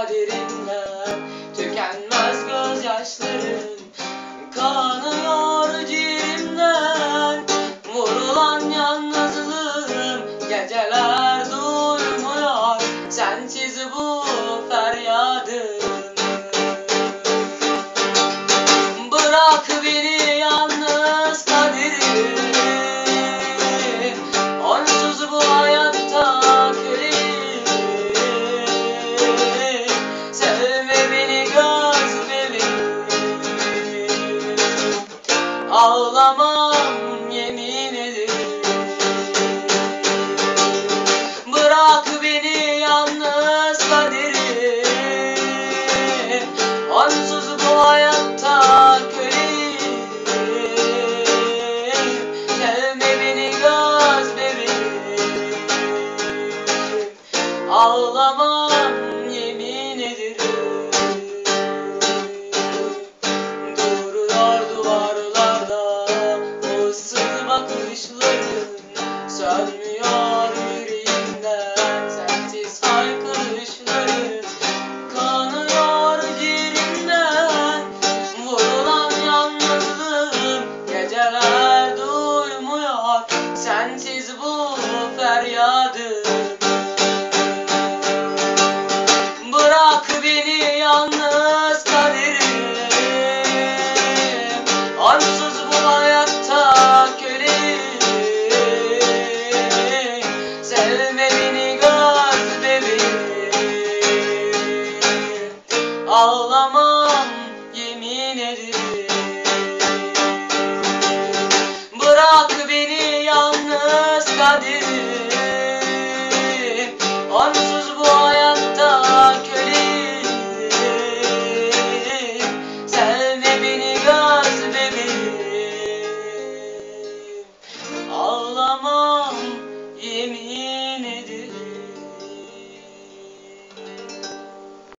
kaderimden Tükenmez gözyaşlarım Kanıyor ciğerimden. Vurulan yalnızlığım Geceler duymuyor Sensiz bu feryadım Alamam yeni ıssız bakışların Sönmüyor yüreğimden. Sensiz haykırışların Kanıyor ciğerimden vurulan yalnızlığım Geceler duymuyor sensiz bu feryadım Bırak beni yalnız kaderim. Onsuz ederim Bırak beni yalnız kaderim